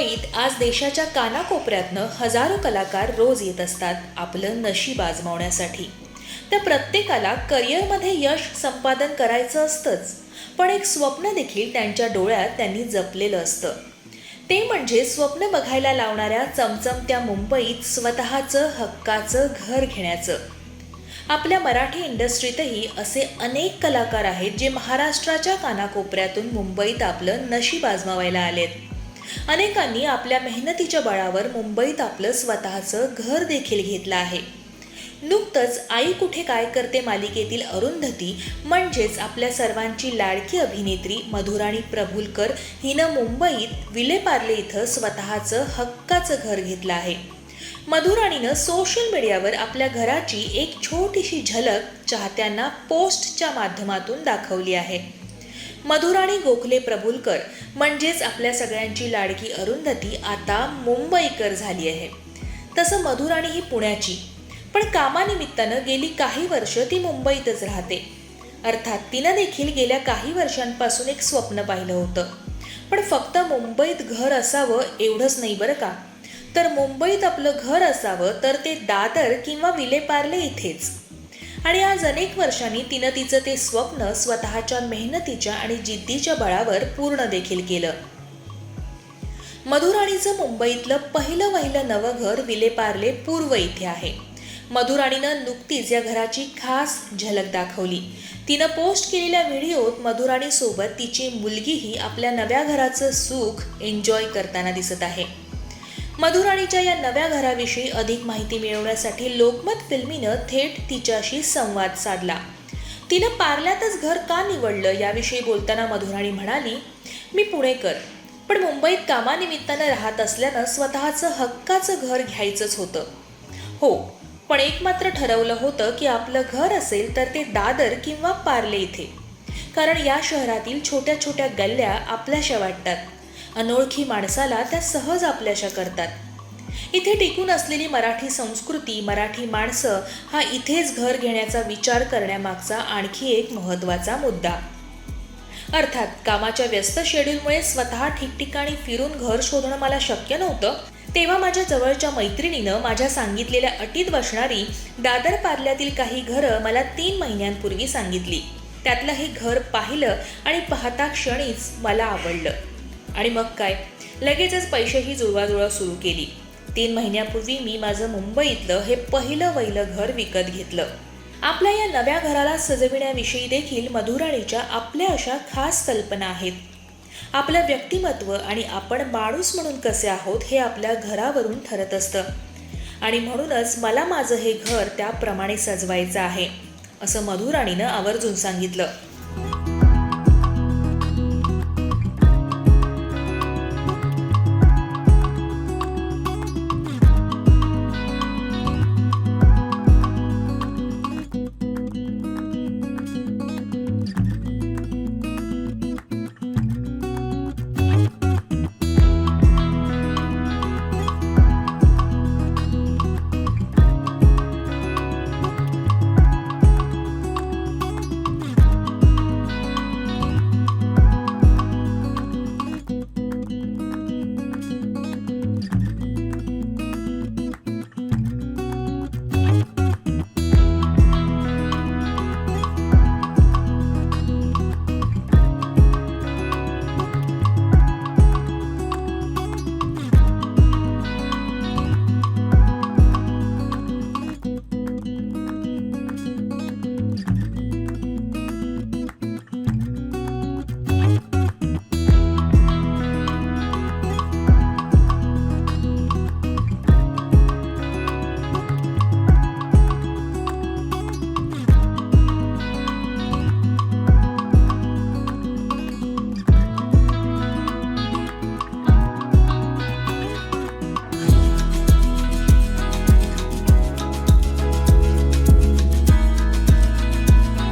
मुंबईत आज देशाच्या कानाकोपऱ्यातनं हजारो कलाकार रोज येत असतात आपलं नशीब आजमावण्यासाठी. त्या प्रत्येकाला करिअरमध्ये यश संपादन करायचं असतंच पण एक स्वप्न देखील त्यांच्या डोळ्यात त्यांनी जपलेलं असतं. ते म्हणजे स्वप्न बघायला लावणाऱ्या चमचमत्या मुंबईत स्वतःचं हक्काचं घर घेण्याचं. आपल्या मराठी इंडस्ट्रीतही असे अनेक कलाकार आहेत जे महाराष्ट्राच्या कानाकोपऱ्यातून मुंबईत आपलं नशीब आजमावायला आलेत. अनेकांनी आपल्या मेहनतीच्या बळावर मुंबईत आपलं स्वतःचं घर देखील घेतलं आहे. नुकतंच आई कुठे काय करते मालिकेतील अरुंधती म्हणजेच आपल्या सर्वांची लाडकी अभिनेत्री मधुराणी प्रभुलकर हिनं मुंबईत विलेपार्ले इथं स्वतःचं हक्काचं घर घेतलं आहे. मधुराणीनं सोशल मीडियावर आपल्या घराची एक छोटीशी झलक चाहत्यांना पोस्टच्या माध्यमातून दाखवली आहे. मधुराणी गोखले प्रभुलकर म्हणजेच आपल्या सगळ्यांची लाडकी अरुंधती आता मुंबईकर झाली आहे. तसं मधुराणी ही पुण्याची. पण कामानिमित्तानं गेली काही वर्ष ती मुंबईतच राहते. अर्थात तिनं देखील गेल्या काही वर्षांपासून एक स्वप्न पाहिलं होतं. पण फक्त मुंबईत घर असावं एवढंच नाही बरं का? तर मुंबईत आपलं घर असावं तर ते दादर किंवा विलेपार्ले इथेच. आणि आज अनेक वर्षांनी तिनं तिचं ते स्वप्न स्वतःच्या मेहनतीच्या आणि जिद्दीच्या बळावर पूर्ण देखील केलं. मधुराणीचं मुंबईतलं पहिलं वहिलं नवं घर विलेपार्ले पूर्व इथे आहे. मधुराणीनं नुकतीच या घराची खास झलक दाखवली. तिनं पोस्ट केलेल्या व्हिडिओत मधुराणीसोबत तिची मुलगीही आपल्या नव्या घराचं सुख एन्जॉय करताना दिसत आहे. मधुराणीच्या या नव्या घराविषयी अधिक माहिती मिळवण्यासाठी लोकमत फिल्मीनं थेट तिच्याशी संवाद साधला. तिनं पार्ल्यातच घर का निवडलं याविषयी बोलताना मधुराणी म्हणाली मी पुणेकर पण मुंबईत कामानिमित्तानं राहत असल्यानं स्वतःचं हक्काचं घर घ्यायचंच होतं. हो पण एक मात्र ठरवलं होतं की आपलं घर असेल तर ते दादर किंवा पार्ले इथे. कारण या शहरातील छोट्या छोट्या गल्ल्या आपल्याशा वाटतात. अनोळखी माणसाला त्या सहज आपल्याशा करतात. इथे टिकून असलेली मराठी संस्कृती मराठी माणसं हा इथेच घर घेण्याचा विचार करण्यामागचा आणखी एक महत्त्वाचा मुद्दा. अर्थात कामाच्या व्यस्त शेड्यूलमुळे स्वतः ठिकठिकाणी फिरून घर शोधणं मला शक्य नव्हतं. तेव्हा माझ्या जवळच्या मैत्रिणीनं माझ्या सांगितलेल्या अटीत बसणारी दादर पार्ल्यातील काही घरं मला तीन महिन्यांपूर्वी सांगितली. त्यातलं हे घर पाहिलं आणि पाहता क्षणीच मला आवडलं. आणि मग काय? लगेचच पैसेही जुळवाजुळव सुरू केली. तीन महिन्यापूर्वी मी माझं मुंबईतलं हे पहिलं वहिलं घर विकत घेतलं. आपल्या या नव्या घराला सजविण्याविषयी देखील मधुराणीच्या आपल्या अशा खास कल्पना आहेत. आपलं व्यक्तिमत्व आणि आपण माणूस म्हणून कसे आहोत हे आपल्या घरावरून ठरत असतं. आणि म्हणूनच मला माझं हे घर त्याप्रमाणे सजवायचं आहे असं मधुराणीनं आवर्जून सांगितलं.